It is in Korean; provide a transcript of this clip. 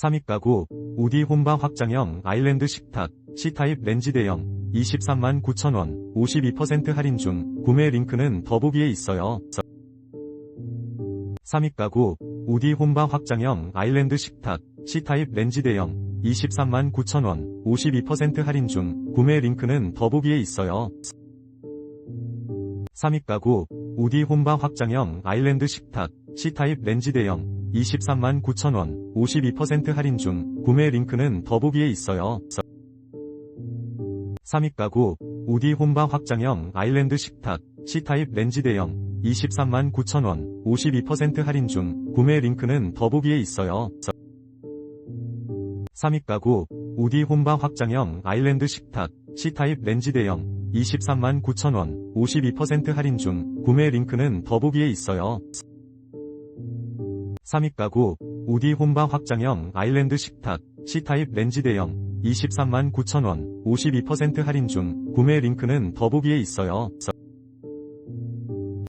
3위 가구, 우디 홈바 확장형 아일랜드 식탁, C타입 렌지 대형, 23만 9천원, 52% 할인 중, 구매 링크는 더보기에 있어요. 3위 가구, 우디 홈바 확장형 아일랜드 식탁, C타입 렌지 대형, 23만 9천원, 52% 할인 중, 구매 링크는 더보기에 있어요. 3위 가구, 우디 홈바 확장형 아일랜드 식탁, C타입 렌지 대형, 23만 9천원, 52% 할인 중, 구매 링크는 더보기에 있어요. 3위 가구, 우디 홈바 확장형 아일랜드 식탁, C타입 렌지 대형, 23만 9천원, 52% 할인 중, 구매 링크는 더보기에 있어요. 3위 가구, 우디 홈바 확장형 아일랜드 식탁, C타입 렌지 대형, 23만 9천원, 52% 할인 중, 구매 링크는 더보기에 있어요. 3위 가구, 우디 홈바 확장형 아일랜드 식탁, C타입 렌지 대형, 23만 9천원, 52% 할인 중, 구매 링크는 더보기에 있어요.